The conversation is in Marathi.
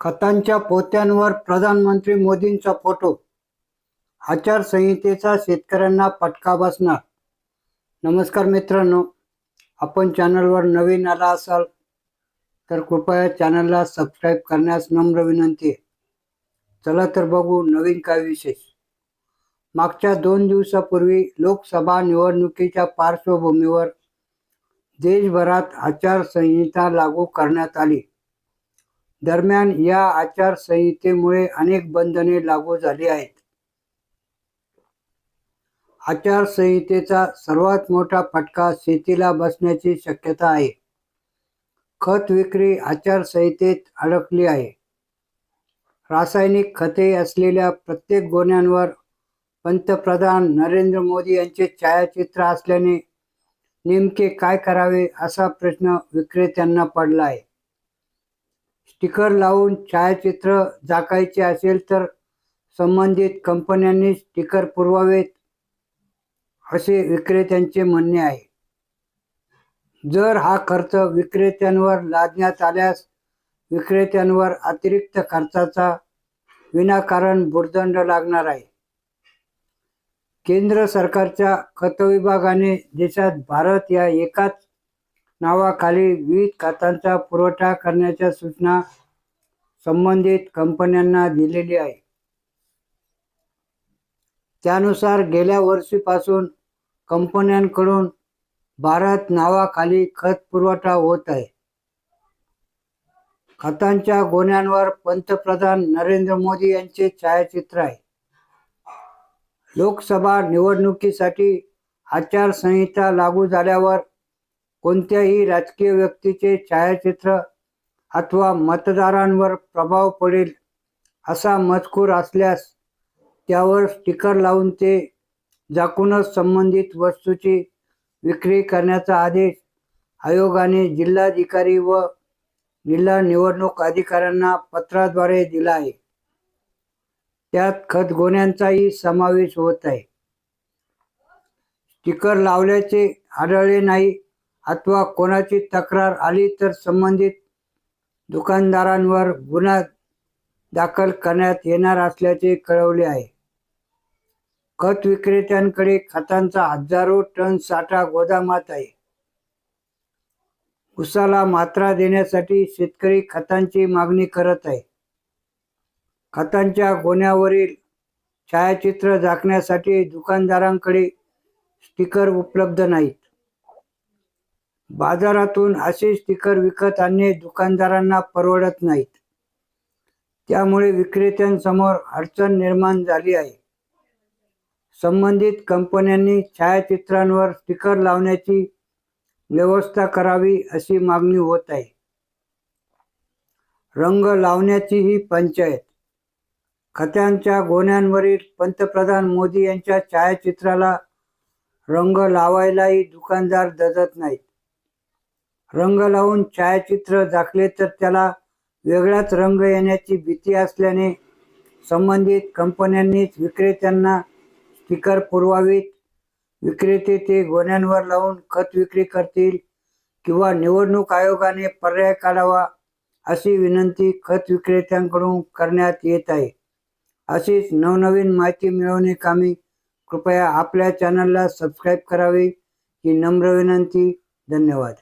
खतांच्या पोत्यांवर प्रधानमंत्री मोदींचा फोटो. आचारसंहितेचा शेतकऱ्यांना फटका बसणार. नमस्कार मित्रांनो आपण चॅनलवर नवीन आला असाल तर कृपया चॅनलला सबस्क्राईब करण्यास नम्र विनंती आहे. चला तर बघू नवीन काय विशेष. मागच्या दोन दिवसापूर्वी लोकसभा निवडणुकीच्या पार्श्वभूमीवर देशभरात आचारसंहिता लागू करण्यात आली. दरम्यान या आचारसंहितेमुळे अनेक बंधने लागू झाली आहेत. आचारसंहितेचा सर्वात मोठा फटका शेतीला बसण्याची शक्यता आहे. खत विक्री आचारसंहितेत अडकली आहे. रासायनिक खते असलेल्या प्रत्येक गोण्यांवर पंतप्रधान नरेंद्र मोदी यांचे छायाचित्र असल्याने नेमके काय करावे असा प्रश्न विक्रेत्यांना पडला आहे. स्टिकर लावून छायाचित्र झाकायचे असेल तर संबंधित कंपन्यांनी स्टिकर पुरवावेत असे विक्रेत्यांचे म्हणणे आहे. जर हा खर्च विक्रेत्यांवर लादण्यात आल्यास विक्रेत्यांवर अतिरिक्त खर्चाचा विनाकारण भुर्दंड लागणार आहे. केंद्र सरकारच्या खत विभागाने देशात भारत या एकाच नावाखाली विविध खतांचा पुरवठा करण्याच्या सूचना संबंधित कंपन्यांना दिलेली आहे. त्यानुसार गेल्या वर्षीपासून कंपन्यांकडून भारत नावाखाली खत पुरवठा होत आहे. खतांच्या गोण्यांवर पंतप्रधान नरेंद्र मोदी यांचे छायाचित्र आहे. लोकसभा निवडणुकीसाठी आचारसंहिता लागू झाल्यावर कोणत्याही राजकीय व्यक्तीचे छायाचित्र अथवा मतदारांवर प्रभाव पडेल असा मजकूर असल्यास त्यावर स्टिकर लावून ते झाकूनच संबंधित वस्तूची विक्री करण्याचा आदेश आयोगाने जिल्हाधिकारी व जिल्हा निवडणूक अधिकाऱ्यांना पत्राद्वारे दिला आहे. त्यात खतगोण्यांचाही समावेश होत आहे. स्टिकर लावल्याचे आढळले नाही अथवा कोणाची तक्रार आली तर संबंधित दुकानदारांवर गुन्हा दाखल करण्यात येणार असल्याचे कळवले आहे. खत विक्रेत्यांकडे खतांचा हजारो टन साठा गोदामात आहे. उसाला मात्रा देण्यासाठी शेतकरी खतांची मागणी करत आहे. खतांच्या गोण्यावरील छायाचित्र झाकण्यासाठी दुकानदारांकडे स्टिकर उपलब्ध नाहीत. बाजारातून असे स्टिकर विकत आणणे दुकानदारांना परवडत नाहीत. त्यामुळे विक्रेत्यांसमोर अडचण निर्माण झाली आहे. संबंधित कंपन्यांनी छायाचित्रांवर स्टिकर लावण्याची व्यवस्था करावी अशी मागणी होत आहे. रंग लावण्याची ही पंचायत. खत्यांच्या गोण्यांवरील पंतप्रधान मोदी यांच्या छायाचित्राला रंग लावायलाही दुकानदार दजत नाहीत. रंग लावून छायाचित्र झाकले तर त्याला वेगळाच रंग येण्याची भीती असल्याने संबंधित कंपन्यांनीच विक्रेत्यांना स्टिकर पुरवावीत. विक्रेते ते गोण्यांवर लावून खत विक्री करतील किंवा निवडणूक आयोगाने पर्याय काढावा अशी विनंती खत विक्रेत्यांकडून करण्यात येत आहे. अशीच नवनवीन माहिती मिळवणे कामी कृपया आपल्या चॅनलला सबस्क्राईब करावे ही नम्र विनंती. धन्यवाद.